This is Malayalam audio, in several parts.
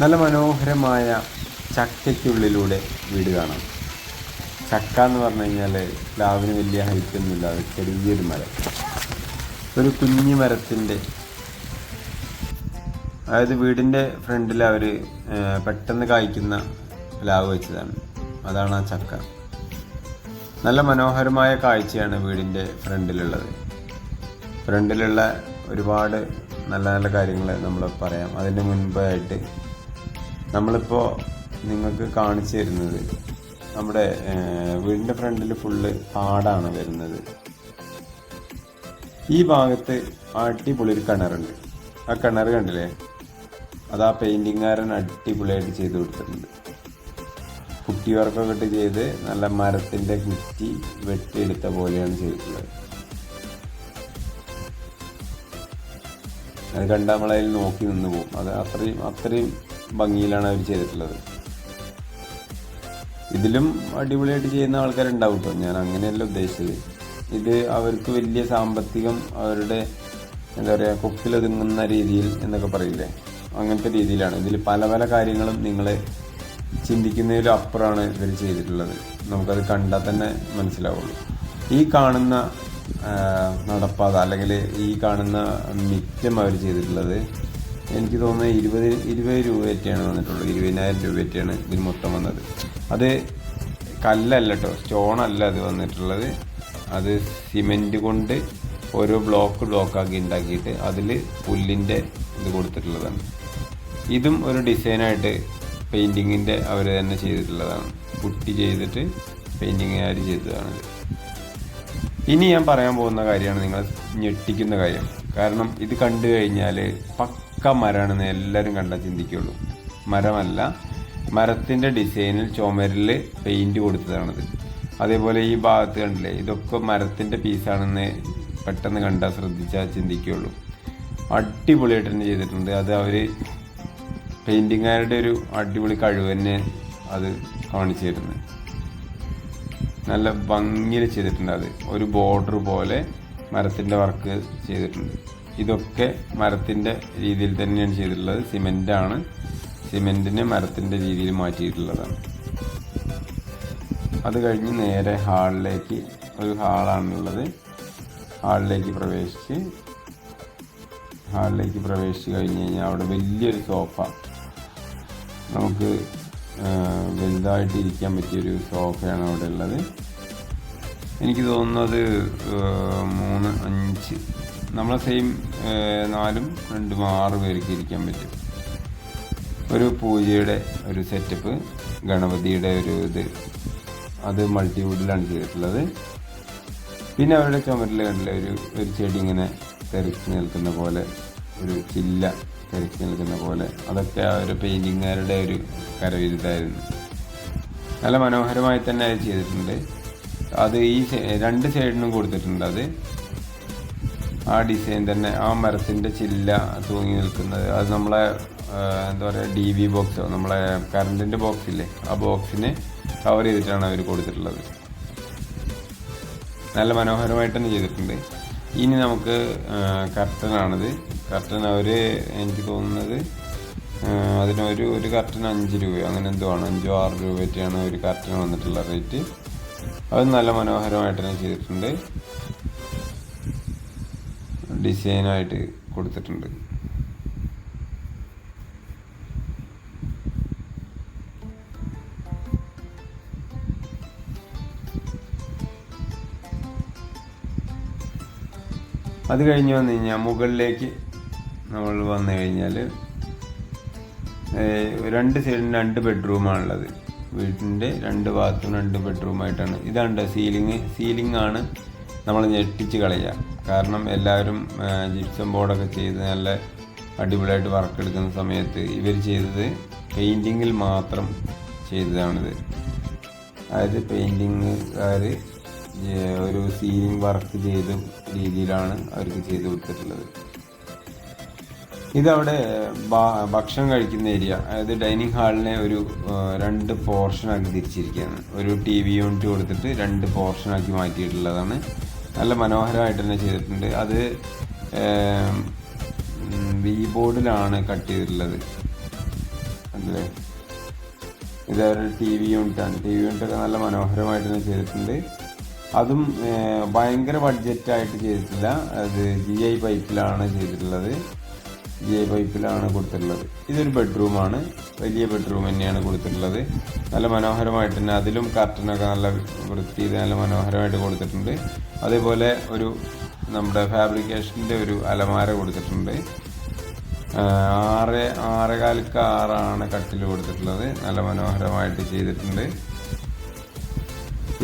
നല്ല മനോഹരമായ ചക്കയ്ക്കുള്ളിലൂടെ വീട് കാണാം. ചക്ക എന്ന് പറഞ്ഞു കഴിഞ്ഞാൽ പ്ലാവിന് വലിയ ഹൈറ്റ് ഒന്നും ഇല്ലാതെ ചെറിയൊരു മരം. ഒരു കുഞ്ഞു മരത്തിന്റെ അതായത് വീടിന്റെ ഫ്രണ്ടിൽ അവർ പെട്ടെന്ന് കായ്ക്കുന്ന പ്ലാവ് വെച്ചതാണ്. അതാണ് ആ ചക്ക. നല്ല മനോഹരമായ കാഴ്ചയാണ് വീടിന്റെ ഫ്രണ്ടിലുള്ളത്. ഫ്രണ്ടിലുള്ള ഒരുപാട് നല്ല നല്ല കാര്യങ്ങൾ നമ്മൾ പറയാം. അതിന്റെ മുൻപായിട്ട് നമ്മളിപ്പോൾ നിങ്ങൾക്ക് കാണിച്ചു തരുന്നത്. നമ്മുടെ വീടിന്റെ ഫ്രണ്ടിൽ ഫുള്ള് പാടാണ് വരുന്നത്. ഈ ഭാഗത്ത് അടിപൊളി ഒരു കിണറുണ്ട്. ആ കിണർ കണ്ടില്ലേ? അത് ആ പെയിന്റിങ്ങുകാരൻ അടിപൊളിയായിട്ട് ചെയ്ത് കൊടുത്തിട്ടുണ്ട്. കുട്ടി വർക്കൊക്കെ ഇട്ട് ചെയ്ത് നല്ല മരത്തിന്റെ കുറ്റി വെട്ടിയെടുത്ത പോലെയാണ് ചെയ്തിട്ടുള്ളത്. അത് കണ്ടാൽ നമ്മളതിൽ നോക്കി നിന്ന് പോകും. അത് അത്രയും അത്രയും ഭംഗിയിലാണ് അവർ ചെയ്തിട്ടുള്ളത്. ഇതിലും അടിപൊളിയായിട്ട് ചെയ്യുന്ന ആൾക്കാരുണ്ടാവും കേട്ടോ ഞാൻ അങ്ങനെയല്ല ഉദ്ദേശിച്ചത്. ഇത് അവർക്ക് വലിയ സാമ്പത്തികം അവരുടെ എന്താ പറയുക കൊക്കിലൊതുങ്ങുന്ന രീതിയിൽ എന്നൊക്കെ പറയില്ലേ? അങ്ങനത്തെ രീതിയിലാണ്. ഇതിൽ പല പല കാര്യങ്ങളും നിങ്ങൾ ചിന്തിക്കുന്നതിലും അപ്പുറമാണ് ഇവർ ചെയ്തിട്ടുള്ളത്. നമുക്കത് കണ്ടാൽ തന്നെ മനസ്സിലാവുള്ളൂ. ഈ കാണുന്ന നടപ്പാത അല്ലെങ്കിൽ ഈ കാണുന്ന മിറ്റം അവർ ചെയ്തിട്ടുള്ളത് എനിക്ക് തോന്നുന്നത് ഇരുപത് ഇരുപത് രൂപയൊക്കെയാണ് വന്നിട്ടുള്ളത്. ഇരുപതിനായിരം രൂപയൊക്കെയാണ് ഇതിന് മൊത്തം വന്നത്. അത് കല്ലല്ല കേട്ടോ സ്റ്റോണല്ല അത് വന്നിട്ടുള്ളത്. അത് സിമെന്റ് കൊണ്ട് ഓരോ ബ്ലോക്ക് ബ്ലോക്കാക്കി ഉണ്ടാക്കിയിട്ട് അതിൽ പുല്ലിന്റെ ഇത് കൊടുത്തിട്ടുള്ളതാണ്. ഇതും ഒരു ഡിസൈനായിട്ട് പെയിന്റിങ്ങിന്റെ അവർ തന്നെ ചെയ്തിട്ടുള്ളതാണ്. കുട്ടി ചെയ്തിട്ട് പെയിന്റിങ്ങുകാർ ചെയ്തതാണിത് ഇനി ഞാൻ പറയാൻ പോകുന്ന കാര്യമാണ് നിങ്ങൾ ഞെട്ടിക്കുന്ന കാര്യം. കാരണം ഇത് കണ്ടു കഴിഞ്ഞാൽ പക്ക മരമാണെന്ന് എല്ലാവരും കണ്ടാൽ ചിന്തിക്കുള്ളൂ. മരമല്ല മരത്തിന്റെ ഡിസൈനിൽ ചുമരിൽ പെയിന്റ് കൊടുത്തതാണത്. അതേപോലെ ഈ ഭാഗത്ത് കണ്ടില്ലേ ഇതൊക്കെ മരത്തിന്റെ പീസാണെന്ന് പെട്ടെന്ന് കണ്ടാൽ ശ്രദ്ധിച്ചാൽ ചിന്തിക്കുകയുള്ളൂ അടിപൊളിയായിട്ട് തന്നെ ചെയ്തിട്ടുണ്ട്. അത് അവർ പെയിന്റിങ്ങുകാരുടെ ഒരു അടിപൊളി കഴിവ് തന്നെ അത് കാണിച്ചു തരുന്നത് നല്ല ഭംഗിയിൽ ചെയ്തിട്ടുണ്ട് അത്. ഒരു ബോർഡർ പോലെ മരത്തിന്റെ വർക്ക് ചെയ്തിട്ടുണ്ട്. ഇതൊക്കെ മരത്തിന്റെ രീതിയിൽ തന്നെയാണ് ചെയ്തിട്ടുള്ളത്. സിമെന്റാണ് സിമെന്റിനെ മരത്തിന്റെ രീതിയിൽ മാറ്റിയിട്ടുള്ളതാണ്. അത് കഴിഞ്ഞ് നേരെ ഹാളിലേക്ക് ഒരു ഹാളാണുള്ളത്. ഹാളിലേക്ക് പ്രവേശിച്ച് ഹാളിലേക്ക് പ്രവേശിച്ച് കഴിഞ്ഞ് കഴിഞ്ഞാൽ അവിടെ വലിയൊരു സോഫ. നമുക്ക് വലുതായിട്ട് ഇരിക്കാൻ പറ്റിയൊരു സോഫയാണ് അവിടെ ഉള്ളത്. എനിക്ക് തോന്നുന്നത് മൂന്ന് അഞ്ച് നമ്മളെ സെയിം നാലും രണ്ടും ആറ് പേർക്ക് ഇരിക്കാൻ പറ്റും. ഒരു പൂജയുടെ ഒരു സെറ്റപ്പ് ഗണപതിയുടെ ഒരു ഇത്. അത് മൾട്ടിവുഡിലാണ് ചെയ്തിട്ടുള്ളത്. പിന്നെ അവരുടെ ചുമരിൽ കണ്ടില്ല ഒരു ഒരു ചെടി ഇങ്ങനെ തെറിച്ച് നിൽക്കുന്ന പോലെ ഒരു ചില്ല തെറിച്ച് നിൽക്കുന്ന പോലെ. അതൊക്കെ ആ ഒരു പെയിന്റിങ്ങുകാരുടെ ഒരു കരവിരുതായിരുന്നു. നല്ല മനോഹരമായി തന്നെ അത് ചെയ്തിട്ടുണ്ട്. അത് ഈ രണ്ട് സൈഡിനും കൊടുത്തിട്ടുണ്ട് അത്. ആ ഡിസൈൻ തന്നെ ആ മരത്തിന്റെ ചില്ല തൂങ്ങി നിൽക്കുന്നത്. അത് നമ്മളെ എന്താ പറയുക ഡി വി ബോക്സ് നമ്മളെ കറണ്ടിന്റെ ബോക്സ് ഇല്ലേ ആ ബോക്സിനെ കവർ ചെയ്തിട്ടാണ് അവർ കൊടുത്തിട്ടുള്ളത്. നല്ല മനോഹരമായിട്ട് തന്നെ ചെയ്തിട്ടുണ്ട്. ഇനി നമുക്ക് കർട്ടനാണിത് കർട്ടൻ അവർ എനിക്ക് തോന്നുന്നത് അതിനൊരു ഒരു കർട്ടൻ അഞ്ച് രൂപയോ അങ്ങനെ എന്തോ ആണ്. അഞ്ചോ ആറ് രൂപയൊക്കെയാണ് ഒരു കർട്ടൻ വന്നിട്ടുള്ള റേറ്റ് അത് നല്ല മനോഹരമായിട്ട് തന്നെ ചെയ്തിട്ടുണ്ട്. ഡിസൈനായിട്ട് കൊടുത്തിട്ടുണ്ട്. അത് കഴിഞ്ഞ് വന്നു കഴിഞ്ഞാൽ മുകളിലേക്ക് നമ്മൾ വന്നു കഴിഞ്ഞാൽ രണ്ട് സൈഡിന് രണ്ട് ബെഡ്റൂമാണുള്ളത്. വീട്ടിന്റെ രണ്ട് ഭാഗത്തും രണ്ട് ബെഡ്റൂമായിട്ടാണ്. ഇതാണ് സീലിംഗ് സീലിംഗ് ആണ് നമ്മൾ ഞെട്ടിച്ച് കളയുക. കാരണം എല്ലാവരും ജിപ്സം ബോർഡൊക്കെ ചെയ്ത് നല്ല അടിപൊളിയായിട്ട് വർക്ക് എടുക്കുന്ന സമയത്ത് ഇവർ ചെയ്തത് പെയിന്റിങ്ങിൽ മാത്രം ചെയ്തതാണിത്. അതായത് പെയിന്റിങ്ങുകാർ ഒരു സീലിംഗ് വർക്ക് ചെയ്ത രീതിയിലാണ് അവർക്ക് ചെയ്ത് കൊടുത്തിട്ടുള്ളത്. ഇതവിടെ ഭക്ഷണം കഴിക്കുന്ന ഏരിയ അതായത് ഡൈനിങ് ഹാളിനെ ഒരു രണ്ട് പോർഷനാക്കി തിരിച്ചിരിക്കുകയാണ്. ഒരു ടി വി യൂണിറ്റ് കൊടുത്തിട്ട് രണ്ട് പോർഷനാക്കി മാറ്റിയിട്ടുള്ളതാണ് നല്ല മനോഹരമായിട്ട് തന്നെ ചെയ്തിട്ടുണ്ട്. അത് വി ബോർഡിലാണ് കട്ട് ചെയ്തിട്ടുള്ളത്. കണ്ടില്ലേ ഇതൊരു ടി വി യൂണിറ്റാണ് ടി വി യൂണിറ്റൊക്കെ നല്ല മനോഹരമായിട്ട് തന്നെ ചെയ്തിട്ടുണ്ട്. അതും ഭയങ്കര ബഡ്ജറ്റായിട്ട് ചെയ്തിട്ടില്ല. അത് ജി ഐ പൈപ്പിലാണ് ചെയ്തിട്ടുള്ളത്. ജി പൈപ്പിലാണ് കൊടുത്തിട്ടുള്ളത്. ഇതൊരു ബെഡ്റൂമാണ് വലിയ ബെഡ്റൂം തന്നെയാണ് കൊടുത്തിട്ടുള്ളത്. നല്ല മനോഹരമായിട്ട് തന്നെ അതിലും കർട്ടനൊക്കെ നല്ല വൃത്തി നല്ല മനോഹരമായിട്ട് കൊടുത്തിട്ടുണ്ട്. അതേപോലെ ഒരു നമ്മുടെ ഫാബ്രിക്കേഷന്റെ ഒരു അലമാര കൊടുത്തിട്ടുണ്ട്. ആറ് ആറ് കാലിക്ക് ആറാണ് കട്ടിൽ കൊടുത്തിട്ടുള്ളത്. നല്ല മനോഹരമായിട്ട് ചെയ്തിട്ടുണ്ട്.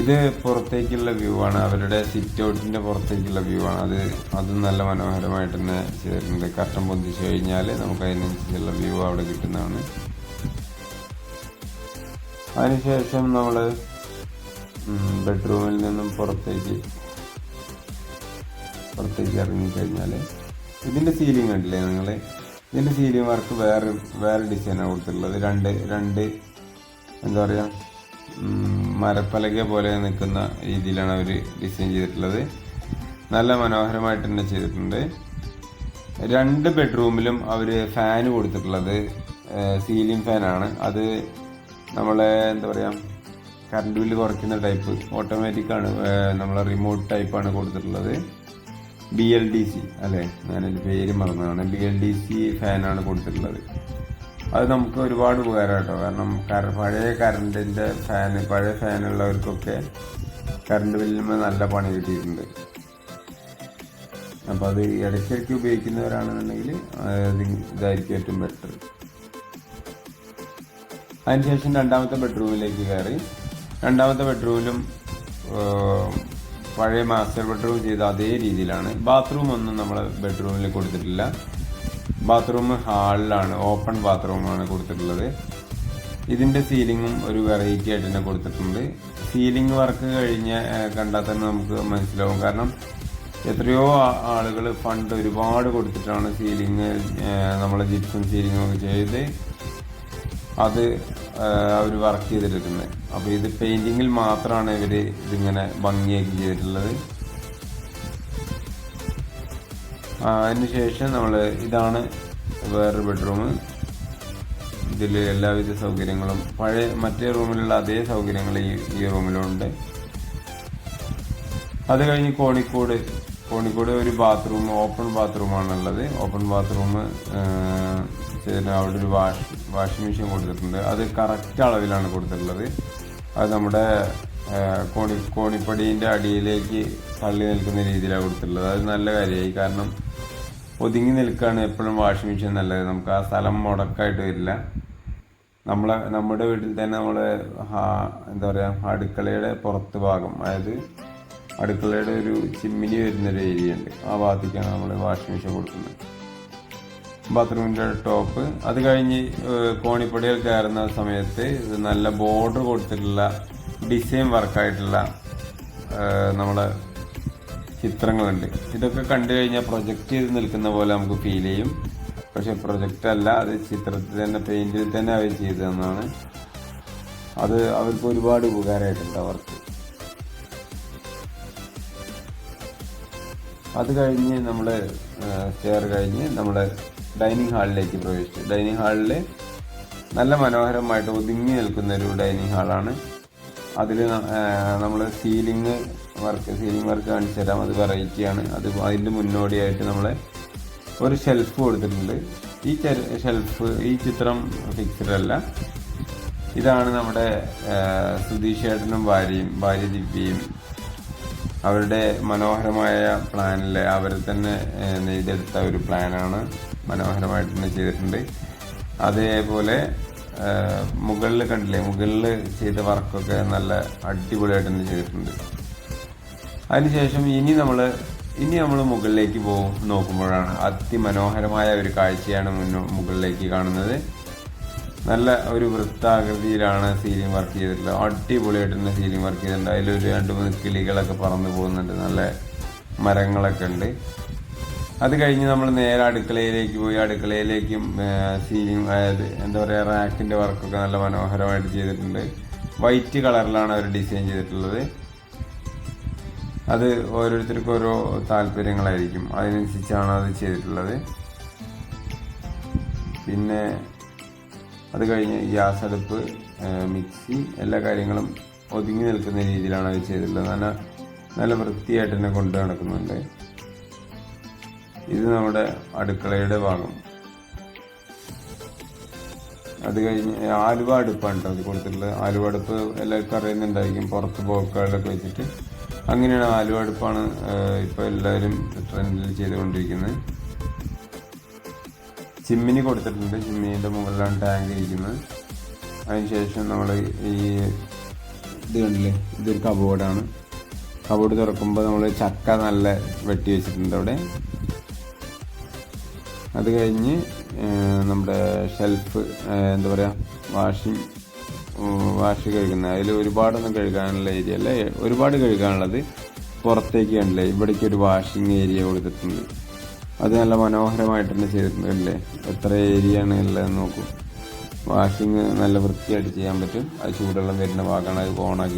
ഇത് പുറത്തേക്കുള്ള വ്യൂ ആണ്. അവരുടെ സിറ്റ് ഔട്ടിന്റെ പുറത്തേക്കുള്ള വ്യൂ ആണ്. അത് അതും നല്ല മനോഹരമായിട്ട് തന്നെ ചെയ്തിട്ടുണ്ട്. കർട്ടൻ പൊന്തിച്ച് കഴിഞ്ഞാൽ നമുക്ക് അതിനനുസരിച്ചുള്ള വ്യൂ അവിടെ കിട്ടുന്നതാണ്. അതിനുശേഷം നമ്മൾ ബെഡ്റൂമിൽ നിന്നും പുറത്തേക്ക് പുറത്തേക്ക് ഇറങ്ങിക്കഴിഞ്ഞാൽ ഇതിന്റെ സീലിംഗ് കണ്ടില്ലേ നിങ്ങൾ ഇതിന്റെ സീലിംഗ് വർക്ക് വേറെ വേറെ ഡിസൈനാണ് കൊടുത്തിട്ടുള്ളത്. രണ്ട് രണ്ട് എന്താ പറയുക മരപ്പലക പോലെ നിൽക്കുന്ന രീതിയിലാണ് അവർ ഡിസൈൻ ചെയ്തിട്ടുള്ളത്. നല്ല മനോഹരമായിട്ട് തന്നെ ചെയ്തിട്ടുണ്ട്. രണ്ട് ബെഡ്റൂമിലും അവർ ഫാൻ കൊടുത്തിട്ടുള്ളത് സീലിംഗ് ഫാനാണ് അത് നമ്മളെ എന്താ പറയുക കറണ്ട് ബില്ല് കുറയ്ക്കുന്ന ടൈപ്പ് ഓട്ടോമാറ്റിക് ആണ് നമ്മളെ റിമോട്ട് ടൈപ്പാണ് കൊടുത്തിട്ടുള്ളത്. ബി എൽ ഡി സി അല്ലേ? ഞാനതിന്റെ പേര് മറന്നതാണ്. ബി എൽ ഡി സി ഫാനാണ് കൊടുത്തിട്ടുള്ളത്. അത് നമുക്ക് ഒരുപാട് ഉപകാരം കേട്ടോ. കാരണം പഴയ കറണ്ടിന്റെ ഫാന് പഴയ ഫാനുള്ളവർക്കൊക്കെ കറണ്ട് ബില്ലുമ്പോൾ നല്ല പണി കിട്ടിയിട്ടുണ്ട്. അപ്പോൾ അത് ഇടയ്ക്കിടയ്ക്ക് ഉപയോഗിക്കുന്നവരാണെന്നുണ്ടെങ്കിൽ ഇതായിരിക്കും ഏറ്റവും ബെറ്റർ അതിനുശേഷം രണ്ടാമത്തെ ബെഡ്റൂമിലേക്ക് കയറി. രണ്ടാമത്തെ ബെഡ്റൂമിലും പഴയ മാസ്റ്റർ ബെഡ്റൂം ചെയ്ത അതേ രീതിയിലാണ്. ബാത്റൂം ഒന്നും നമ്മൾ ബെഡ്റൂമിൽ കൊടുത്തിട്ടില്ല. ബാത്റൂം ഹാളിലാണ് ഓപ്പൺ ബാത്റൂമാണ് കൊടുത്തിട്ടുള്ളത്. ഇതിന്റെ സീലിങ്ങും ഒരു വെറൈറ്റി ആയിട്ട് തന്നെ കൊടുത്തിട്ടുണ്ട്. സീലിംഗ് വർക്ക് കഴിഞ്ഞ കണ്ടാൽ തന്നെ നമുക്ക് മനസ്സിലാവും. കാരണം എത്രയോ ആളുകൾ ഫണ്ട് ഒരുപാട് കൊടുത്തിട്ടാണ് സീലിംഗ് നമ്മൾ ജിപ്സും സീലിങ്ങും ഒക്കെ ചെയ്ത് അത് അവർ വർക്ക് ചെയ്തിരിക്കുന്നത് അപ്പോൾ ഇത് പെയിന്റിങ്ങിൽ മാത്രമാണ് ഇവർ ഇതിങ്ങനെ ഭംഗിയാക്കി ചെയ്തിട്ടുള്ളത്. അതിനുശേഷം നമ്മൾ ഇതാണ് വേറൊരു ബെഡ്റൂം ഇതിൽ എല്ലാവിധ സൗകര്യങ്ങളും പഴയ മറ്റേ റൂമിലുള്ള അതേ സൗകര്യങ്ങൾ ഈ ഈ റൂമിലുണ്ട് അത് കഴിഞ്ഞ് കോണിക്കോട് കോണിക്കോട് ഒരു ബാത്റൂം ഓപ്പൺ ബാത്റൂമാണുള്ളത് ഓപ്പൺ ബാത്റൂം അവിടെ ഒരു വാഷ് വാഷിംഗ് മെഷീൻ കൊടുത്തിട്ടുണ്ട്. അത് കറക്റ്റ് അളവിലാണ് കൊടുത്തിട്ടുള്ളത്. അത് നമ്മുടെ കോണി കോണിപ്പടീന്റെ അടിയിലേക്ക് തള്ളി നിൽക്കുന്ന രീതിയിലാണ് കൊടുത്തിട്ടുള്ളത്. അത് നല്ല കാര്യമായി. കാരണം ഒതുങ്ങി നിൽക്കുകയാണ് എപ്പോഴും വാഷിംഗ് മെഷീൻ നല്ലത്. നമുക്ക് ആ സ്ഥലം മുടക്കായിട്ട് വരില്ല. നമ്മളെ നമ്മുടെ വീട്ടിൽ തന്നെ നമ്മൾ എന്താ പറയുക അടുക്കളയുടെ പുറത്ത് ഭാഗം അതായത് അടുക്കളയുടെ ഒരു ചിമ്മിനി വരുന്നൊരു ഏരിയ ഉണ്ട്. ആ ഭാഗത്തേക്കാണ് നമ്മൾ വാഷിംഗ് മെഷീൻ കൊടുക്കുന്നത്. ബാത്റൂമിന്റെ ടോപ്പ്. അത് കഴിഞ്ഞ് കോണിപ്പടികൾ കയറുന്ന സമയത്ത് നല്ല ബോർഡർ കൊടുത്തിട്ടുള്ള ഡിസൈൻ വർക്കായിട്ടുള്ള നമ്മളെ ചിത്രങ്ങളുണ്ട്. ഇതൊക്കെ കണ്ടു കഴിഞ്ഞാൽ പ്രൊജക്റ്റ് ചെയ്ത് നിൽക്കുന്ന പോലെ നമുക്ക് ഫീൽ ചെയ്യും. പക്ഷെ പ്രൊജക്റ്റ് അല്ല അത് ചിത്രത്തിൽ തന്നെ പെയിന്റിൽ തന്നെ അവർ ചെയ്തതെന്നാണ്. അത് അവർക്ക് ഒരുപാട് ഉപകാരമായിട്ടുണ്ട് അവർക്ക്. അത് കഴിഞ്ഞ് നമ്മൾ സ്റ്റെയർ കഴിഞ്ഞ് നമ്മൾ ഡൈനിങ് ഹാളിലേക്ക് പ്രവേശിച്ചു. ഡൈനിങ് ഹാളിൽ നല്ല മനോഹരമായിട്ട് ഒതുങ്ങി നിൽക്കുന്ന ഒരു ഡൈനിങ് ഹാളാണ് അതിൽ നമ്മൾ സീലിംഗ് വർക്ക് സീലിംഗ് വർക്ക് കാണിച്ചു തരാം. അത് വെറൈറ്റിയാണ് അത് അതിന്റെ മുന്നോടിയായിട്ട് നമ്മൾ ഒരു ഷെൽഫ് കൊടുത്തിട്ടുണ്ട്. ഈ ഷെൽഫ് ഈ ചിത്രം ഫിക്സഡ് അല്ല. ഇതാണ് നമ്മുടെ സുധീഷ് ഏട്ടനും ഭാര്യയും ഭാര്യ ദിവ്യയും. അവരുടെ മനോഹരമായ പ്ലാനിൽ അവർ തന്നെ നെയ്തെടുത്ത ഒരു പ്ലാനാണ് മനോഹരമായിട്ട് തന്നെ ചെയ്തിട്ടുണ്ട്. അതേപോലെ മുകളിൽ കണ്ടില്ലേ? മുകളിൽ ചെയ്ത വർക്കൊക്കെ നല്ല അടിപൊളിയായിട്ട് തന്നെ ചെയ്തിട്ടുണ്ട്. അതിനുശേഷം ഇനി നമ്മൾ ഇനി നമ്മൾ മുകളിലേക്ക് പോകും നോക്കുമ്പോഴാണ്. അതിമനോഹരമായ ഒരു കാഴ്ചയാണ് മുന്നോ മുകളിലേക്ക് കാണുന്നത്. നല്ല ഒരു വൃത്താകൃതിയിലാണ് സീലിംഗ് വർക്ക് ചെയ്തിട്ടുള്ളത്. അടിപൊളിയായിട്ട് തന്നെ സീലിംഗ് വർക്ക് ചെയ്തിട്ടുണ്ട്. അതിലൊരു രണ്ട് മൂന്ന് കിളികളൊക്കെ പറന്നു പോകുന്നുണ്ട്. നല്ല മരങ്ങളൊക്കെ ഉണ്ട്. അത് കഴിഞ്ഞ് നമ്മൾ നേരെ അടുക്കളയിലേക്ക് പോയി. അടുക്കളയിലേക്കും സീലിംഗ് അതായത് എന്താ പറയുക റാക്കിന്റെ വർക്കൊക്കെ നല്ല മനോഹരമായിട്ട് ചെയ്തിട്ടുണ്ട്. വൈറ്റ് കളറിലാണ് അവർ ഡിസൈൻ ചെയ്തിട്ടുള്ളത്. അത് ഓരോരുത്തർക്കും ഓരോ താല്പര്യങ്ങളായിരിക്കും. അതിനനുസരിച്ചാണ് അത് ചെയ്തിട്ടുള്ളത്. പിന്നെ അത് കഴിഞ്ഞ് ഗ്യാസ് അടുപ്പ് മിക്സി എല്ലാ കാര്യങ്ങളും ഒതുങ്ങി നിൽക്കുന്ന രീതിയിലാണ് അത് ചെയ്തിട്ടുള്ളത്. നല്ല നല്ല വൃത്തിയായിട്ട് തന്നെ കൊണ്ടു നടക്കുന്നുണ്ട്. ഇത് നമ്മുടെ അടുക്കളയുടെ ഭാഗം. അത് കഴിഞ്ഞ് ആലുവ അടുപ്പാണ് കേട്ടോ അത് കൊടുത്തിട്ടുള്ളത്. ആലുവ അടുപ്പ് എല്ലാവർക്കും അറിയുന്നുണ്ടായിരിക്കും. പുറത്ത് പോക്കുകളിലൊക്കെ വെച്ചിട്ട് അങ്ങനെയാണ് ആലുവ അടുപ്പാണ് ഇപ്പോൾ എല്ലാവരും ട്രെൻഡിൽ ചെയ്തുകൊണ്ടിരിക്കുന്നത്. ചിമ്മിനി കൊടുത്തിട്ടുണ്ട് ചിമ്മിനിന്റെ മുകളിലാണ് ടാങ്ക് ഇരിക്കുന്നത്. അതിനുശേഷം നമ്മൾ ഈ ഇത് കണ്ടില്ലേ ഇതൊരു കബോർഡാണ്. കബോർഡ് തുറക്കുമ്പോൾ നമ്മൾ ചക്ക നല്ല വെട്ടി വെച്ചിട്ടുണ്ട് അവിടെ. അത് കഴിഞ്ഞ് നമ്മുടെ ഷെൽഫ് എന്താ പറയുക വാഷിംഗ് വാഷ് കഴുകുന്നത് അതിൽ ഒരുപാടൊന്നും കഴുകാനുള്ള ഏരിയ അല്ലേ. ഒരുപാട് കഴുകാനുള്ളത് പുറത്തേക്ക് കണ്ടില്ലേ? ഇവിടേക്ക് ഒരു വാഷിംഗ് ഏരിയ കൊടുത്തിട്ടുണ്ട്. അത് നല്ല മനോഹരമായിട്ട് തന്നെ ചെയ്തിട്ടുണ്ടല്ലേ? എത്ര ഏരിയ ആണ് ഉള്ളതെന്ന് നോക്കൂ. വാഷിംഗ് നല്ല വൃത്തിയായിട്ട് ചെയ്യാൻ പറ്റും. അത് ചൂടുവെള്ളം വരുന്ന ഭാഗമാണ് അത് ഓണാക്കി